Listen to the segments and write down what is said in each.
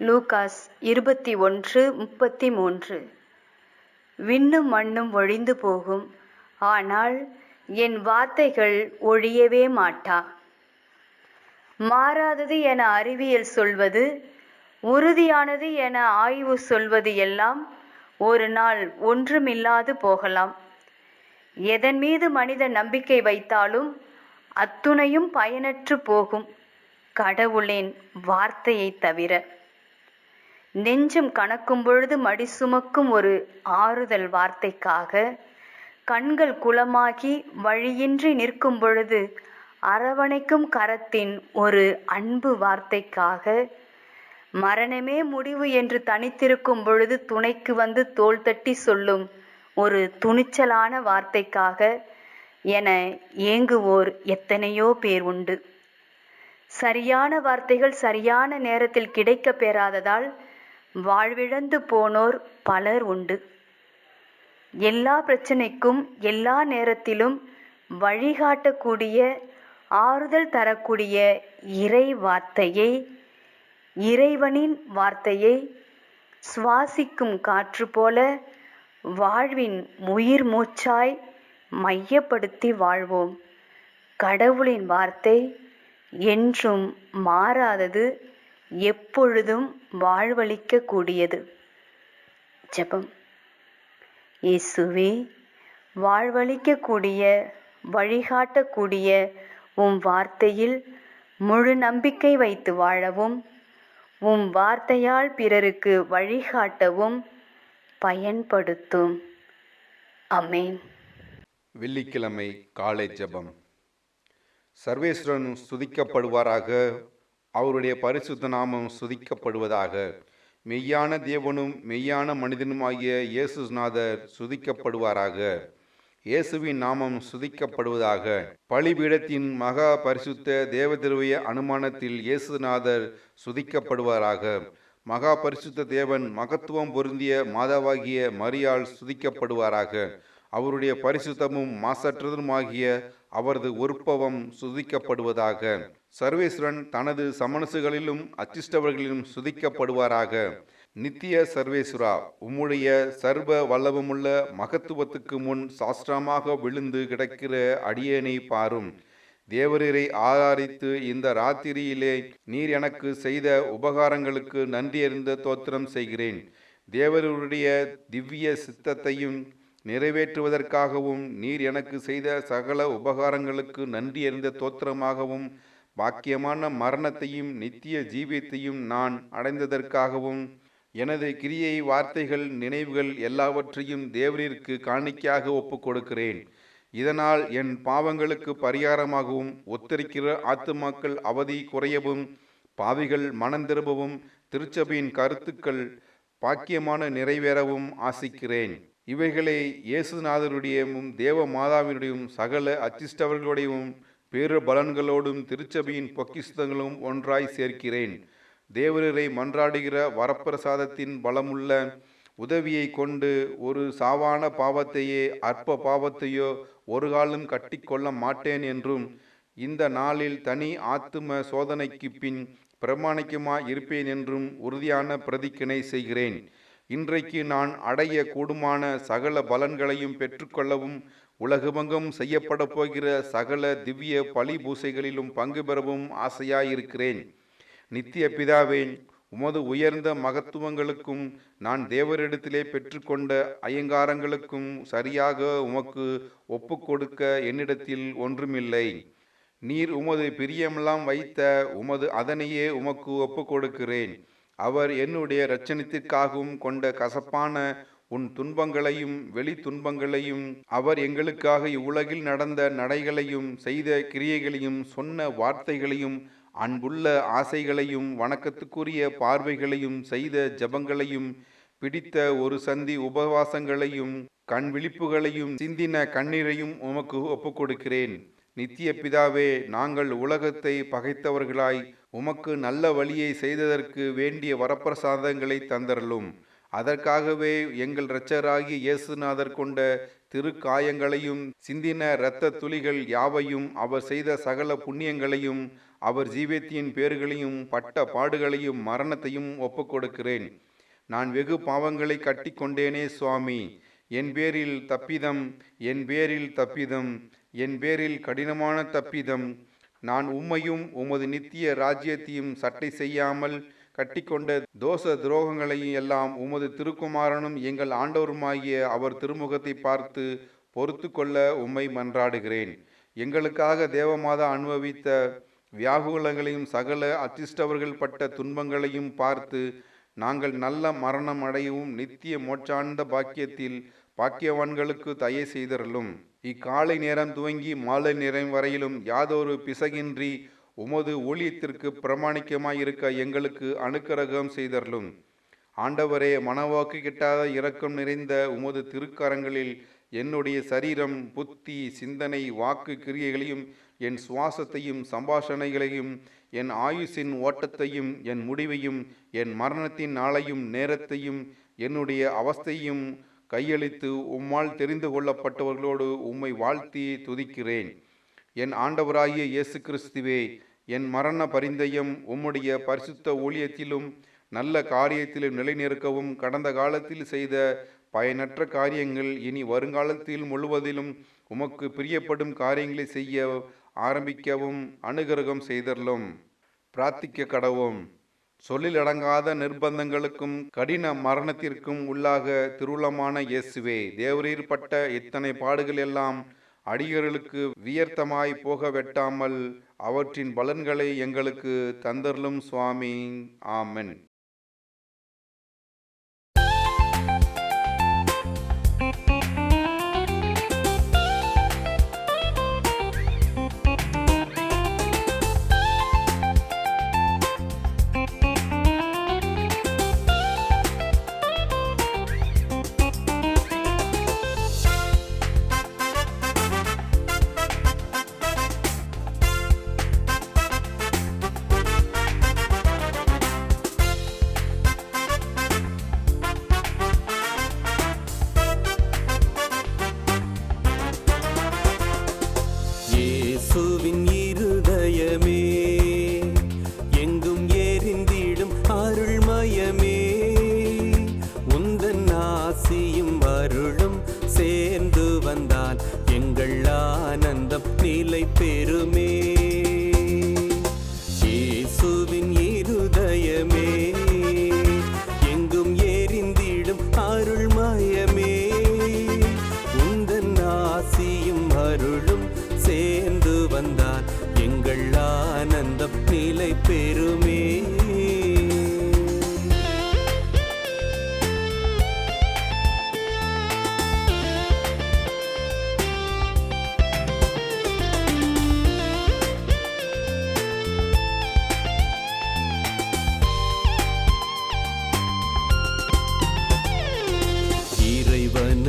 Lucas இருபத்தி ஒன்று முப்பத்தி மூன்று. விண்ணும் மண்ணும் ஒழிந்து போகும். ஆனால் என் வார்த்தைகள் ஒழியவே மாட்டா. மாறாதது என அறிவியல் சொல்வது உறுதியானது என ஆய்வு சொல்வது எல்லாம் ஒரு நாள் ஒன்றுமில்லாது போகலாம். எதன் மீது மனித நம்பிக்கை வைத்தாலும் அத்துணையும் பயனற்று போகும். கடவுளின் வார்த்தையைத் தவிர. நெஞ்சம் கணக்கும் பொழுது மடி சுமக்கும் ஒரு ஆறுதல் வார்த்தைக்காக கண்கள் குளமாகி வழியின்றி நிற்கும் பொழுது அரவணைக்கும் கரத்தின் ஒரு அன்பு வார்த்தைக்காக மரணமே முடிவு என்று தனித்திருக்கும் பொழுது துணைக்கு வந்து தோள் தட்டி சொல்லும் ஒரு துணிச்சலான வார்த்தைக்காக என ஏங்குவோர் எத்தனையோ பேர் உண்டு. சரியான வார்த்தைகள் சரியான நேரத்தில் கிடைக்கப் பெறாததால் வாழ்விழந்து போனோர் பலர் உண்டு. எல்லா பிரச்சனைக்கும் எல்லா நேரத்திலும் வழிகாட்டக்கூடிய ஆறுதல் தரக்கூடிய இறை வார்த்தையை இறைவனின் வார்த்தையை சுவாசிக்கும் காற்று போல வாழ்வின் உயிர் மூச்சாய் மையப்படுத்தி வாழ்வோம். கடவுளின் வார்த்தை என்றும் மாறாதது எப்பொழுதும் வாழ்வளிக்க கூடியது ஜெபம். இயேசுவே வாழ்வளிக்கக்கூடிய வழிகாட்டக்கூடிய உம் வார்த்தையில் முழு நம்பிக்கை வைத்து வாழவும் உம் வார்த்தையால் பிறருக்கு வழிகாட்டவும் பயன்படுத்தும். அமேன் வெள்ளிக்கிழமை காலை ஜெபம். சர்வேஸ்வரன் ஸ்துதிக்கப்படுவாராக. அவருடைய பரிசுத்த நாமம் சுதிக்கப்படுவதாக. மெய்யான தேவனும் மெய்யான மனிதனுமாகிய இயேசுநாதர் சுதிக்கப்படுவாராக. இயேசுவின் நாமம் சுதிக்கப்படுவதாக. பலிபீடத்தின் மகா பரிசுத்த தேவதிருவிய அனுமானத்தில் இயேசுநாதர் சுதிக்கப்படுவாராக. மகா பரிசுத்த தேவன் மகத்துவம் பொருந்திய மாதாவாகிய மரியாள் சுதிக்கப்படுவாராக. அவருடைய பரிசுத்தமும் மாசற்றதுமாகிய அவரது உற்பவம் சுதிக்கப்படுவதாக. சர்வேஸ்வரன் தனது சமனசுகளிலும் அச்சிஷ்டவர்களிலும் சுதிக்கப்படுவாராக. நித்திய சர்வேஸ்வரா உம்முடைய சர்வ வல்லவமுள்ள மகத்துவத்துக்கு முன் சாஸ்திரமாக விழுந்து கிடக்கிற அடியேனை பாரும். தேவரீரை ஆராதித்து இந்த ராத்திரியிலே நீர் எனக்கு செய்த உபகாரங்களுக்கு நன்றியறிந்த தோத்திரம் செய்கிறேன். தேவருடைய திவ்ய சித்தத்தையும் நிறைவேற்றுவதற்காகவும் நீர் எனக்கு செய்த சகல உபகாரங்களுக்கு நன்றியறிந்த தோத்திரமாகவும் பாக்கியமான மரணத்தையும் நித்திய ஜீவியத்தையும் நான் அடைந்ததற்காகவும் எனது கிரியை வார்த்தைகள் நினைவுகள் எல்லாவற்றையும் தேவரிற்கு காணிக்கையாக ஒப்புக் கொடுக்கிறேன் இதனால் என் பாவங்களுக்கு பரிகாரமாகவும் ஒத்திருக்கிற ஆத்துமாக்கள் அவதி குறையவும் பாவிகள் மனம் திரும்பவும் திருச்சபையின் கருத்துக்கள் பாக்கியமான நிறைவேறவும் ஆசிக்கிறேன். இவைகளை இயேசுநாதருடையும் தேவ மாதாவினுடையும் சகல அச்சிஷ்டவர்களுடையும் பேரு பலன்களோடும் திருச்சபையின் பொக்கிஸ்தங்களும் ஒன்றாய் சேர்க்கிறேன். தேவரரை மன்றாடுகிற வரப்பிரசாதத்தின் பலமுள்ள உதவியை கொண்டு ஒரு சாவான பாவத்தையே அற்ப பாவத்தையோ ஒரு காலம் கட்டிக்கொள்ள மாட்டேன் என்றும் இந்த நாளில் தனி ஆத்தும சோதனைக்கு பின் பிரமாணிக்கமாய் இருப்பேன் என்றும் உறுதியான பிரதிக்கினை செய்கிறேன். இன்றைக்கு நான் அடைய கூடுமான சகல பலன்களையும் பெற்றுக்கொள்ளவும் உலகமங்கும் செய்யப்பட போகிற சகல திவ்ய பழி பூசைகளிலும் பங்கு பெறவும் ஆசையாயிருக்கிறேன். நித்திய பிதாவே உமது உயர்ந்த மகத்துவங்களுக்கும் நான் தேவரிடத்திலே பெற்றுக்கொண்ட அயங்காரங்களுக்கும் சரியாக உமக்கு ஒப்பு கொடுக்க என்னிடத்தில் ஒன்றுமில்லை. நீர் உமது பிரியமெல்லாம் வைத்த உமது அதனையே உமக்கு ஒப்புக்கொடுக்கிறேன். அவர் என்னுடைய இரட்சணத்திற்காகவும் கொண்ட கசப்பான உன் துன்பங்களையும் வெளி துன்பங்களையும் அவர் எங்களுக்காக இவ்வுலகில் நடந்த நடைகளையும் செய்த கிரியைகளையும் சொன்ன வார்த்தைகளையும் அன்புள்ள ஆசைகளையும் வணக்கத்துக்குரிய பார்வைகளையும் செய்த ஜெபங்களையும் பிடித்த ஒரு சந்தி உபவாசங்களையும் கண் விழிப்புகளையும் சிந்தின கண்ணீரையும் உமக்கு ஒப்புக்கொடுக்கிறேன். நித்திய பிதாவே நாங்கள் உலகத்தை பகைத்தவர்களாய் உமக்கு நல்ல வழியை செய்ததற்கு வேண்டிய வரப்பிரசாதங்களை தந்தரலும் அதற்காகவே எங்கள் இரட்சகராகிய இயேசுநாதர் கொண்ட திருக்காயங்களையும் சிந்தின இரத்த துளிகள் யாவையும் அவர் செய்த சகல புண்ணியங்களையும் அவர் ஜீவியத்தின் பேர்களையும் பட்ட பாடுகளையும் மரணத்தையும் ஒப்புக்கொடுக்கிறேன். நான் வெகு பாவங்களை கட்டி கொண்டேனே சுவாமி. என் பேரில் தப்பிதம் என் பேரில் தப்பிதம் என் பேரில் கடினமான தப்பிதம். நான் உம்மையும் உமது நித்திய ராஜ்யத்தையும் சட்டை செய்யாமல் கட்டிக்கொண்ட தோஷ துரோகங்களையும் எல்லாம் உமது திருக்குமாரனும் எங்கள் ஆண்டவருமாகிய அவர் திருமுகத்தை பார்த்து பொறுத்து கொள்ள உம்மை மன்றாடுகிறேன். எங்களுக்காக தேவமாதா அனுபவித்த வியாகுலங்களையும் சகல அச்சிஷ்டவர்கள் பட்ட துன்பங்களையும் பார்த்து நாங்கள் நல்ல மரணம் அடையவும் நித்திய மோட்சார்ந்த பாக்கியத்தில் பாக்கியவான்களுக்கு தயை செய்தரலும் இக்காலை நேரம் துவங்கி மாலை நேரம் வரையிலும் யாதொரு பிசகின்றி உமது ஊழியத்திற்கு பிரமாணிக்கமாயிருக்க எங்களுக்கு அனுக்கிரகம் செய்தருளும். ஆண்டவரே மனவாக்கு கிட்டாத இரக்கம் நிறைந்த உமது திருக்கரங்களில் என்னுடைய சரீரம் புத்தி சிந்தனை வாக்கு கிரியைகளையும் என் சுவாசத்தையும் சம்பாஷணைகளையும் என் ஆயுசின் ஓட்டத்தையும் என் முடிவையும் என் மரணத்தின் நாளையும் நேரத்தையும் என்னுடைய அவஸ்தையும் கையளித்து உம்மால் தெரிந்து கொள்ளப்பட்டவர்களோடு உம்மை வாழ்த்தி துதிக்கிறேன். என் ஆண்டவராகிய இயேசு கிறிஸ்துவே என் மரண பரிந்தயம் உம்முடைய பரிசுத்த ஊழியத்திலும் நல்ல காரியத்திலும் நிலைநிற்கவும் கடந்த காலத்தில் செய்த பயனற்ற காரியங்கள் இனி வருங்காலத்தில் முழுவதிலும் உமக்கு பிரியப்படும் காரியங்களை செய்ய ஆரம்பிக்கவும் அனுகிரகம் செய்தரலும். பிரார்த்திக்க கடவும் சொல்லிலடங்காத நிர்பந்தங்களுக்கும் கடின மரணத்திற்கும் உள்ளாக திருவுளமான இயேசுவே தேவரீர்பட்ட இத்தனை பாடுகள் எல்லாம் அடியர்களுக்கு வியர்த்தமாய் போக வெட்டாமல் அவற்றின் பலன்களை எங்களுக்கு தந்தர்லும் சுவாமி. ஆமென்.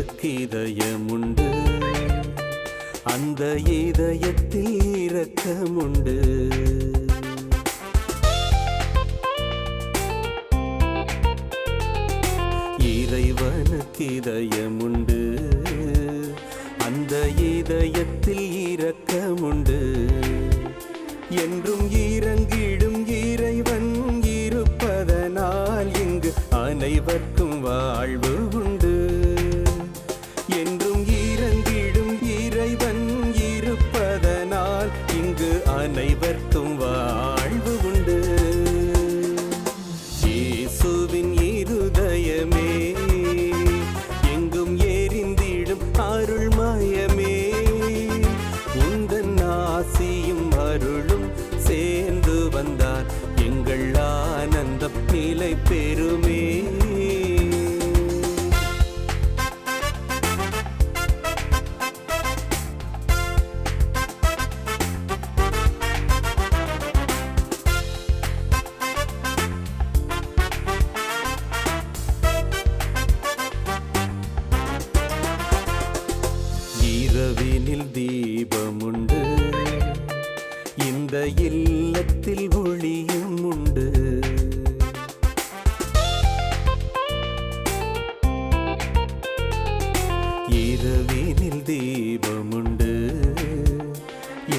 இறைவனுக்கு இதயமுண்டு அந்த இதயத்தில் இரக்கமுண்டு இறைவனுக்கு இதயமுண்டு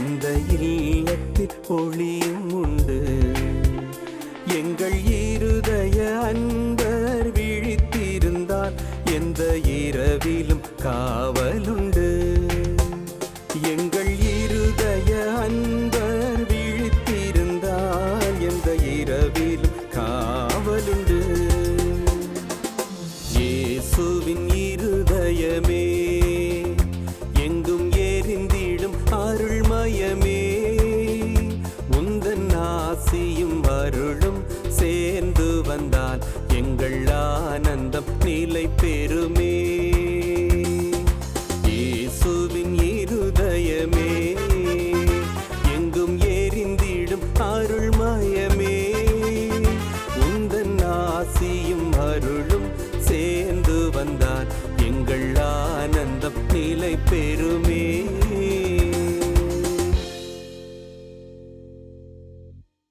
இந்த இல்லத்தில் ஒளியும்